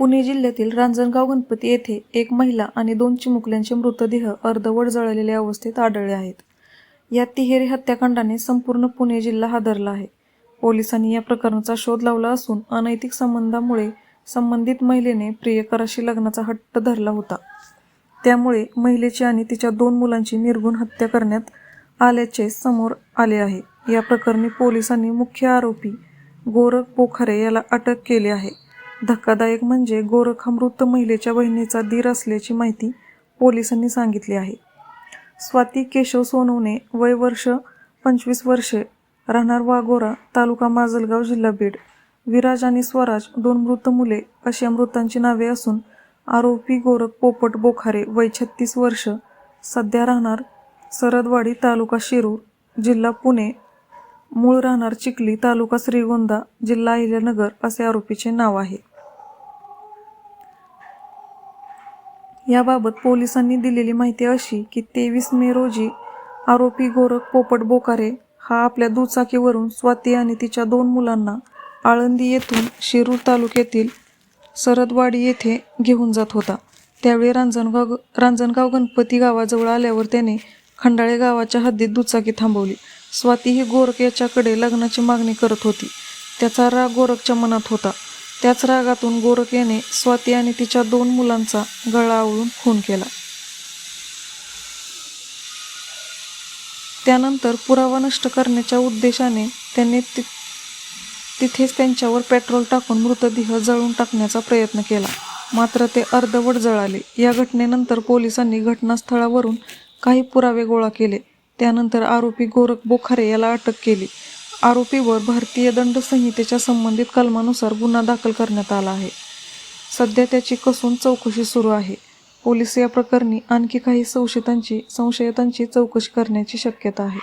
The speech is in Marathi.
पुणे जिल्ह्यातील रांजणगाव गणपती येथे एक महिला आणि दोन चिमुकल्यांचे मृतदेह अर्धवट जळलेल्या अवस्थेत आढळले आहेत. या तिहेरी हत्याकांडाने संपूर्ण पुणे जिल्हा हादरला आहे. पोलिसांनी या प्रकरणाचा शोध लावला असून अनैतिक संबंधामुळे संबंधित महिलेने प्रियकराशी लग्नाचा हट्ट धरला होता. त्यामुळे महिलेची आणि तिच्या दोन मुलांची निर्गुण हत्या करण्यात आल्याचे समोर आले आहे. या प्रकरणी पोलिसांनी मुख्य आरोपी गोरख पोखरे याला अटक केली आहे. धक्कादायक म्हणजे गोरख मृत महिलेच्या बहिणीचा धीर असल्याची माहिती पोलिसांनी सांगितली आहे. स्वाती केशव सोनवणे वय वर्ष पंचवीस वर्षे राहणार वाघोरा तालुका माजलगाव जिल्हा बीड. विराज आणि स्वराज दोन मृत मुले अशी या मृतांची नावे असून आरोपी गोरख पोपट बोखारे वय छत्तीस वर्ष सध्या राहणार सरदवाडी तालुका शिरूर जिल्हा पुणे. मूळ राहणार चिखली तालुका श्रीगोंदा जिल्हा अहिल्यानगर असे आरोपीचे नाव आहे. याबाबत पोलिसांनी दिलेली माहिती अशी की तेवीस मे रोजी आरोपी गोरख पोपट बोकारे हा आपल्या दुचाकीवरून स्वाती आणि तिच्या दोन मुलांना आळंदी येथून शिरूर तालुक्यातील सरदवाडी येथे घेऊन जात होता. त्यावेळी रांजणगाव रांजणगाव गणपती गावाजवळ आल्यावर त्याने खंडाळे गावाच्या हद्दीत दुचाकी थांबवली. स्वाती ही गोरख याच्याकडे लग्नाची मागणी करत होती. त्याचा राग गोरखच्या मनात होता. त्याच रागातून गोरख याने स्वाती आणि तिच्या दोन मुलांचा गळा आवळून खून केला. त्यानंतर पुरावा नष्ट करण्याच्या उद्देशाने त्यांनी ति तिथेच त्यांच्यावर पेट्रोल टाकून मृतदेह जळून टाकण्याचा प्रयत्न केला. मात्र ते अर्धवट जळाले. या घटनेनंतर पोलिसांनी घटनास्थळावरून काही पुरावे गोळा केले. त्यानंतर आरोपी गोरख बोखारे याला अटक केली. आरोपीवर भारतीय दंड संहितेच्या संबंधित कलमानुसार गुन्हा दाखल करण्यात आला आहे. सध्या त्याची कसून चौकशी सुरू आहे. पोलीस या प्रकरणी आणखी काही संशयितांची संशयितांची चौकशी करण्याची शक्यता आहे.